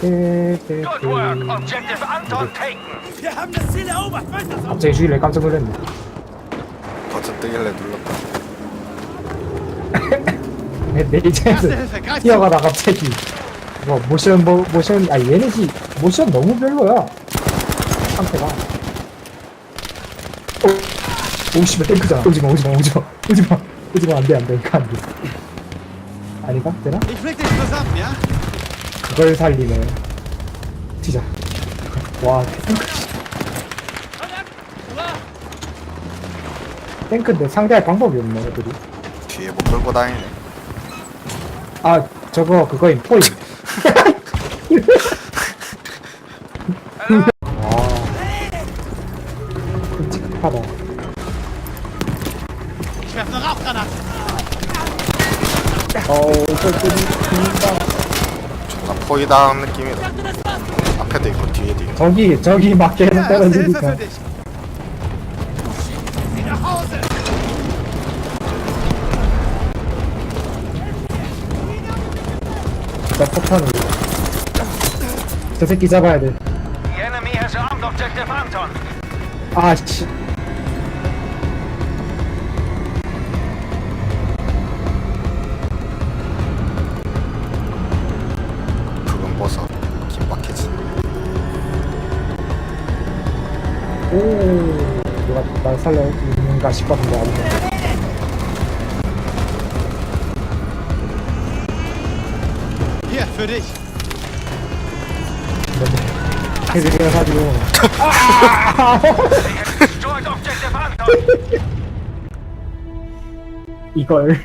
Good work. Objective Anton taken. Wir haben das Ziel erobert. Weiter so. 갑자기 주길래 깜짝 놀랐네. 버튼 뜨길래 눌렀다. 내, 내 입장에서 뛰어가다 갑자기 뭐 모션 뭐 모션 아 얘네 지 모션 너무 별로야 상태가 오 오씨발 탱크잖아 오지마 오지마 오지마 오지마 오지마 안돼 안돼 이거 안돼 아닌가 되나 Ich flick dich zusammen, ja? 그걸 살리네 튀자 와 탱크. 탱크인데 상대할 방법이 없네 애들이 뒤에 뭐 끌고 다니네. 아 저거 그거임 포인 아 끔찍하다. 어우 존나 포위 당한 느낌이다. 앞에도 있고 뒤에도 있고. 저기 저기 막 계속 떨어지니까. 나 폭탄을 저 새끼 잡아야 The enemy has armed Objective Anton. 돼아씨 오 누가 날 살려주는가 싶었는데 아니네 Hier, für dich. 걔들이 가지고 Destroyed Objective Anton. 이걸